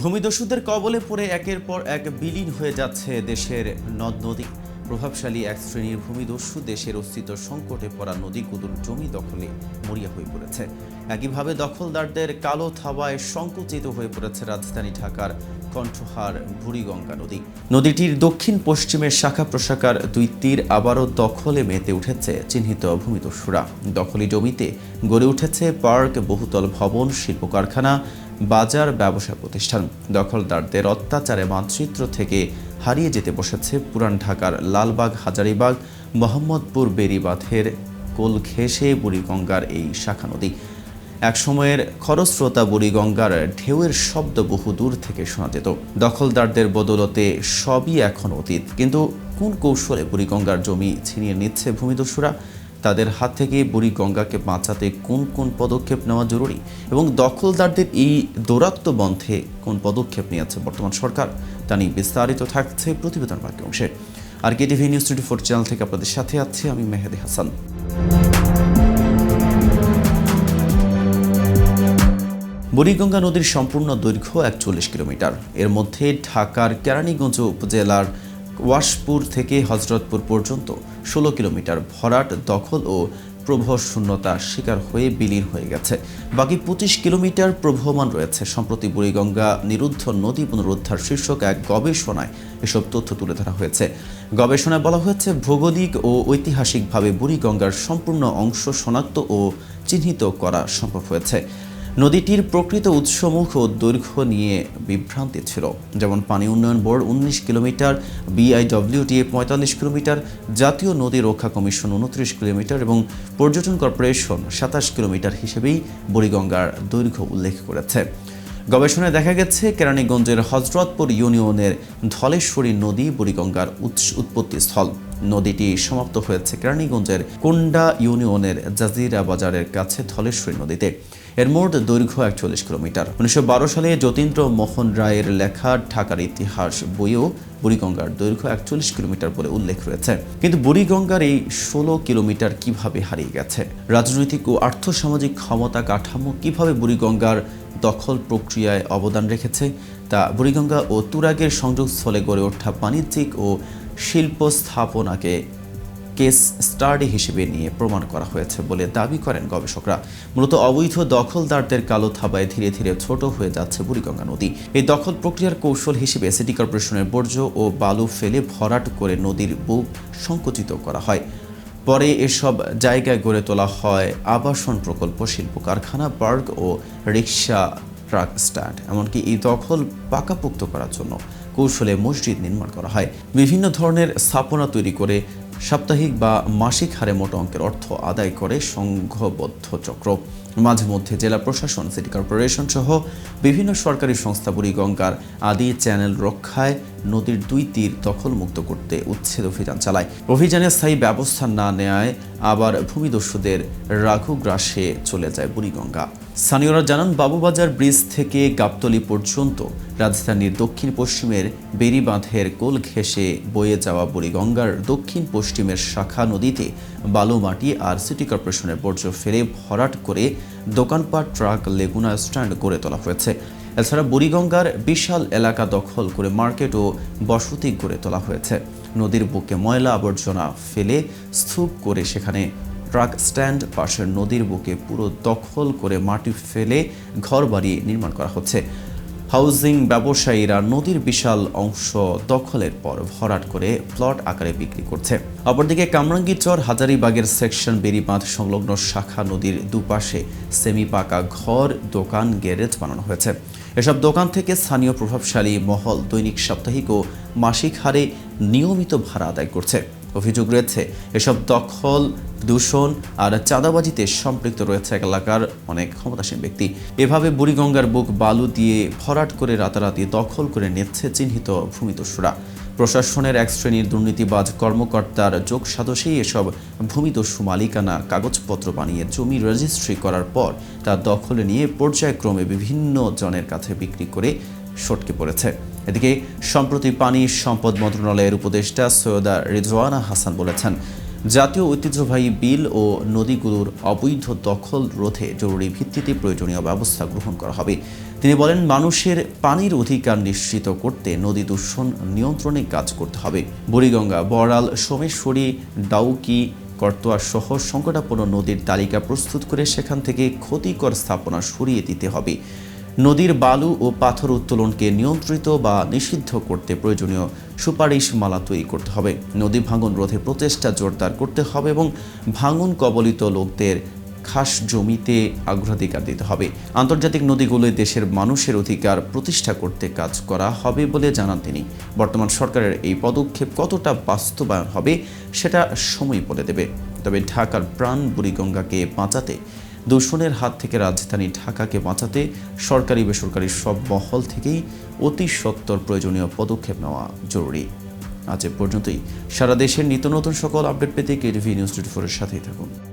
ভূমিদস্যুদের কবলে পড়ে একের পর এক বিলীন হয়ে যাচ্ছে দেশের নদ নদী। প্রভাবশালী এক শ্রেণির ভূমিদস্যু দেশের অস্তিত্ব সংকটে পড়া নদীগুলোর জমি দখলে মরিয়া হয়ে পড়েছে। একইভাবে দখলদারদের কালো থাবায় সংকুচিত হয়ে পড়েছে রাজধানী ঢাকার কণ্ঠহার বুড়িগঙ্গা নদী। নদীটির দক্ষিণ পশ্চিমের শাখা প্রশাখার দুই তীর আবারও দখলে মেতে উঠেছে চিহ্নিত ভূমিদস্যুরা। দখলি জমিতে গড়ে উঠেছে পার্ক, বহুতল ভবন শিল্প কারখানা বাজার ব্যবসা প্রতিষ্ঠান। দখলদারদের অত্যাচারে মানচিত্র থেকে হারিয়ে যেতে বসেছে পুরান ঢাকার লালবাগ, হাজারিবাগ, মোহাম্মদপুর বেরিবাঁধের কোল ঘেঁষে বুড়িগঙ্গার এই শাখা নদী। এক সময়ের খরস্রোতা বুড়িগঙ্গার ঢেউয়ের শব্দ বহু দূর থেকে শোনা যেত। দখলদারদের বদলতে সবই এখন অতীত। কিন্তু কোন কৌশলে বুড়িগঙ্গার জমি ছিনিয়ে নিচ্ছে ভূমিদস্যুরা? তাদের হাত থেকে বুড়িগঙ্গাকে বাঁচাতে কোন কোন পদক্ষেপ নেওয়া জরুরি এবং দখলদারদের এই দৌরাত্ম বন্ধে কোন পদক্ষেপ নিয়েছে বর্তমান সরকার, তা নিয়ে বিস্তারিত থাকছে প্রতিবেদন বাকি অংশে। আর KTV news twenty four channel থেকে আপনাদের সাথে আছি আমি মেহেদি হাসান। বুড়িগঙ্গা নদীর সম্পূর্ণ দৈর্ঘ্য একচল্লিশ কিলোমিটার। এর মধ্যে ঢাকার কেরানীগঞ্জ উপজেলার ওয়াশপুর থেকে হজরতপুর পর্যন্ত ষোলো কিলোমিটার ভরাট দখল ও প্রবাহ শূন্যতা শিকার হয়ে বিলীন হয়ে গেছে। বাকি পঁচিশ কিলোমিটার প্রবহমান রয়েছে। সম্প্রতি বুড়িগঙ্গা নিরুদ্ধ নদী পুনরুদ্ধার শীর্ষক এক গবেষণায় এসব তথ্য তুলে ধরা হয়েছে। গবেষণায় বলা হয়েছে, ভৌগোলিক ও ঐতিহাসিকভাবে বুড়িগঙ্গার সম্পূর্ণ অংশ শনাক্ত ও চিহ্নিত করা সম্ভব হয়েছে। নদীটির প্রকৃত উৎসমুখ ও দৈর্ঘ্য নিয়ে বিভ্রান্তি ছিল। যেমন পানি উন্নয়ন বোর্ড উনিশ কিলোমিটার বিআইডব্লিউটিএ পঁয়তাল্লিশ কিলোমিটার, জাতীয় নদী রক্ষা কমিশন উনত্রিশ কিলোমিটার এবং পর্যটন কর্পোরেশন সাতাশ কিলোমিটার হিসেবেই বুড়িগঙ্গার দৈর্ঘ্য উল্লেখ করেছে। গবেষণায় দেখা গেছে, কেরানীগঞ্জের হজরতপুর ইউনিয়নের ধলেশ্বরী নদী বুড়িগঙ্গার উৎস উৎপত্তি স্থল নদীটি সমাপ্ত হয়েছে কেরানীগঞ্জের কোন্ডা ইউনিয়নের জাজিরা বাজারের কাছে ধলেশ্বরী নদীতে। এর মোট দৈর্ঘ্য একচল্লিশ কিলোমিটার। উনিশশো বারো সালে যতীন্দ্র মোহন রায়ের লেখা ঢাকার ইতিহাস বইও বুড়িগঙ্গার দৈর্ঘ্য একচল্লিশ কিলোমিটার বলে উল্লেখ রয়েছে। কিন্তু বুড়িগঙ্গার এই ষোলো কিলোমিটার কীভাবে হারিয়ে গেছে? রাজনৈতিক ও আর্থসামাজিক ক্ষমতা কাঠামো কীভাবে বুড়িগঙ্গার দখল প্রক্রিয়ায় অবদান রেখেছে? তা বুড়িগঙ্গা ও তুরাগের সংযোগস্থলে গড়ে ওঠা বাণিজ্যিক ও শিল্প স্থাপনাকে কেস স্টাডি হিসেবে নিয়ে প্রমাণ করা হয়েছে বলে দাবি করেন গবেষকরা। মূলত অবৈধ দখলদারদের কালো থাবায় ধীরে ধীরে ছোট হয়ে যাচ্ছে বুড়িগঙ্গা নদী। এই দখল প্রক্রিয়ার কৌশল হিসেবে সিটি কর্পোরেশনের বর্জ্য ও বালু ফেলে ভরাট করে নদীর বুক সংকুচিত করা হয়। পরে এসব জায়গায় গড়ে তোলা হয় আবাসন প্রকল্প শিল্প কারখানা পার্ক ও রিক্সা ট্রাক স্ট্যান্ড। এমনকি এই দখল পাকাপোক্ত করার জন্য কৌশলে মসজিদ নির্মাণ করা হয়। বিভিন্ন ধরনের স্থাপনা তৈরি করে সাপ্তাহিক বা মাসিক হারে মোটা অঙ্কের অর্থ আদায় করে সংঘবদ্ধ চক্র। মাঝে মধ্যে জেলা প্রশাসন, সিটি কর্পোরেশন সহ বিভিন্ন সরকারি সংস্থা বুড়িগঙ্গার আদি চ্যানেল রক্ষায় নদীর দুই তীর দখলমুক্ত করতে উচ্ছেদ অভিযান চালায়। অভিযানে স্থায়ী ব্যবস্থা না নেয় আবার ভূমিদস্যুদের রাঘু গ্রাসে চলে যায় বুড়িগঙ্গা স্থানীয়রা জানান, বাবুবাজার ব্রিজ থেকে গাবতলি পর্যন্ত রাজধানীর দক্ষিণ পশ্চিমের বেরিবাঁধের কোল ঘেঁষে বয়ে যাওয়া বুড়িগঙ্গার দক্ষিণ পশ্চিমের শাখা নদীতে বালু মাটি আর সিটি কর্পোরেশনের বর্জ্য ফেলে ভরাট করে দোকানপাট, ট্রাক, লেগুনা স্ট্যান্ড গড়ে তোলা হয়েছে। এছাড়া বুড়িগঙ্গার বিশাল এলাকা দখল করে মার্কেট ও বসতি গড়ে তোলা হয়েছে। নদীর বুকে ময়লা আবর্জনা ফেলে স্তূপ করে সেখানে ট্রাক স্ট্যান্ড পাশের নদীর বুকে পুরো দখল করে মাটি ফেলে ঘর ঘরবাড়ি নির্মাণ করা হচ্ছে। হাউজিং ব্যবসায়ীরা নদীর বিশাল অংশ দখলের পর ভরাট করে প্লট আকারে বিক্রি করছে। অপরদিকে কামরাঙ্গীচর হাজারিবাগের সেকশন বেরিবাঁধ সংলগ্ন শাখা নদীর দুপাশে সেমি পাকা ঘর, দোকান, গ্যারেজ বানানো হয়েছে। এসব দোকান থেকে স্থানীয় প্রভাবশালী মহল দৈনিক সাপ্তাহিক ও মাসিক হারে নিয়মিত ভাড়া আদায় করছে। অভিযোগ রয়েছে। এসব দখল, দূষণ আর চাঁদাবাজিতে সম্পৃক্ত রয়েছে এলাকার অনেক ক্ষমতাসীন ব্যক্তি। এভাবে বুড়িগঙ্গার বুক বালু দিয়ে ভরাট করে রাতারাতি দখল করে নিচ্ছে চিহ্নিত ভূমিদস্যুরা। প্রশাসনের এক শ্রেণির দুর্নীতিবাজ কর্মকর্তার যোগ সাদসেই এসব ভূমিদস্যু মালিকানা কাগজপত্র বানিয়ে জমি রেজিস্ট্রি করার পর তা দখলে নিয়ে পর্যায়ক্রমে বিভিন্ন জনের কাছে বিক্রি করে সটকে পড়েছে। এদিকে, সম্প্রতি পানি সম্পদ মন্ত্রণালয়ের উপদেষ্টা সৈয়দা রিজওয়ানা হাসান বলেছেন, জাতীয় ঐতিহ্যবাহী বিল ও নদীগুলোর অবৈধ দখল রোধে জরুরি ভিত্তিতে প্রয়োজনীয় ব্যবস্থা গ্রহণ করা হবে। তিনি বলেন, মানুষের পানির অধিকার নিশ্চিত করতে নদী দূষণ নিয়ন্ত্রণে কাজ করতে হবে। বুড়িগঙ্গা, বড়াল, সোমেশ্বরী, ডাউকি, করতোয়া সহ সংকটাপন্ন নদীর তালিকা প্রস্তুত করে সেখান থেকে ক্ষতিকর স্থাপনা সরিয়ে দিতে হবে। নদীর বালু ও পাথর উত্তোলনকে নিয়ন্ত্রিত বা নিষিদ্ধ করতে প্রয়োজনীয় সুপারিশ মালা তৈরি করতে হবে। নদী ভাঙন রোধে প্রচেষ্টা জোরদার করতে হবে এবং ভাঙন কবলিত লোকদের খাস জমিতে অগ্রাধিকার দিতে হবে। আন্তর্জাতিক নদীগুলোয় দেশের মানুষের অধিকার প্রতিষ্ঠা করতে কাজ করা হবে বলে জানান তিনি। বর্তমান সরকারের এই পদক্ষেপ কতটা বাস্তবায়ন হবে, সেটা সময় বলে দেবে। তবে ঢাকার প্রাণ বুড়িগঙ্গাকে বাঁচাতে দূষণের হাত থেকে রাজধানী ঢাকাকে বাঁচাতে সরকারি বেসরকারি সব মহল থেকেই অতি সত্তর প্রয়োজনীয় পদক্ষেপ নেওয়া জরুরি। আজ এ পর্যন্তই। সারা দেশের নিত্য নতুন সকল আপডেট পেতে কেটিভি নিউজ টোয়েন্টি ফোরের সাথেই থাকুন।